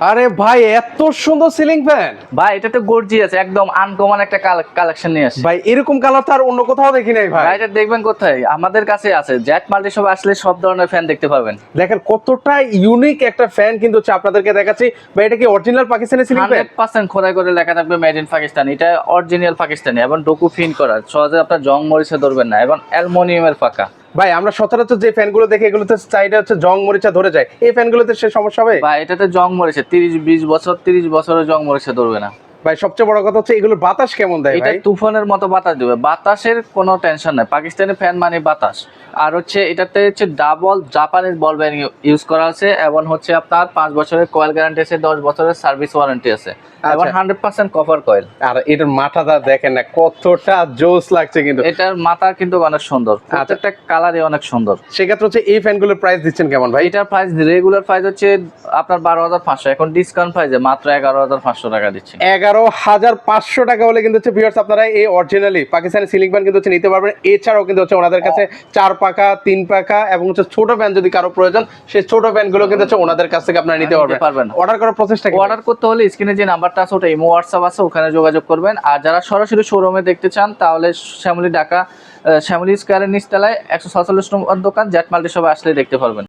আরে ভাই এত সুন্দর সিলিং ফ্যান ভাই এটা তো গর্জি আছে একদম আনকমন একটা কালেকশন নিয়ে আসছে। ভাই এরকম কালার তো আর অন্য কোথাও দেখি নাই ভাই। ভাই এটা দেখবেন কোথায়? আমাদের কাছে আছে। জ্যাট মাল্টি সব আসলে সব ধরনের ফ্যান দেখতে পাবেন। দেখেন কতটা ইউনিক একটা ফ্যান কিন্তু হচ্ছে আপনাদেরকে দেখাচ্ছি। ভাই এটা কি original Pakistani ceiling fan hundred percent খোদাই করে লেখা থাকবে মেড ইন পাকিস্তান। এটা অরিজিনাল পাকিস্তানি এবং ডোকু ফিন করা। সহজে আপনার জং মরিচে ধরবেন না এবং অ্যালমোনিয়ামের পাকা ভাই, আমরা সচরাচর যে ফ্যানগুলো দেখি, এগুলোতে চাইটা হচ্ছে জং মরিচা ধরে যায়। এই ফ্যানগুলোতে সে সমস্যা হবে? ভাই, এটাতে জং মরিচা, তিরিশ, বিশ বছর, তিরিশ বছরের জং মরিচা ধরবে না। ভাই সবচেয়ে বড় কথা হচ্ছে এগুলোর বাতাস কেমন দেয় এটা তুফানের মতো বাতাস দেবে। বাতাসের কোনো টেনশন নাই। পাকিস্তানি ফ্যান মানে বাতাস। আর হচ্ছে এটাতে হচ্ছে double Japanese ball bearing use করা আছে এবং হচ্ছে আপনার পাঁচ বছরের কয়েল গ্যারান্টি আছে দশ বছরের সার্ভিস ওয়ারেন্টি আছে। এবং আচ্ছা। হান্ড্রেড পার্সেন্ট কভার কয়েল আর এটার মাথাটা দেখেন না কতটা জোস লাগছে কিন্তু। এটার মাথা কিন্তু অনেক সুন্দর। আচ্ছা। প্রত্যেকটা কালারই অনেক সুন্দর। সেক্ষেত্রে হচ্ছে এই ফ্যানগুলোর প্রাইস দিচ্ছেন কেমন ভাই? এটার প্রাইস রেগুলার প্রাইস হচ্ছে আপনার বারো হাজার পাঁচশো। এখন ডিসকাউন্ট প্রাইসে মাত্র এগারো হাজার পাঁচশো টাকা দিচ্ছি। এগারো হাজার পাঁচশো টাকা হলে কিন্তু হচ্ছে ভিউয়ার্স আপনারা এই অরিজিনালি পাকিস্তানি সিলিং ফ্যান কিন্তু হচ্ছে নিতে পারবেন। এছাড়াও কিন্তু হচ্ছে ওনাদের কাছে চার পাকা তিন পাকা এবং হচ্ছে ছোট ফ্যান যদি কারও প্রয়োজন সেই ছোট ফ্যানগুলো কিন্তু হচ্ছে ওনাদের কাছ থেকে আপনারা নিতে পারবেন। পারবেন। অর্ডার করার প্রসেসটা অর্ডার করতে হলে স্ক্রিনে যে নাম্বারটা আছে ওটা ইমো হোয়াটসঅ্যাপ আছে ওখানে যোগাযোগ করবেন। আর যারা সরাসরি শোরুমে দেখতে চান তাহলে শ্যামলী ঢাকা শ্যামলী স্কোয়ারের নিচতলায় একশো সাতচল্লিশ নম্বর দোকান জ্যাট মাল্টি সবাই আসলে দেখতে পারবেন।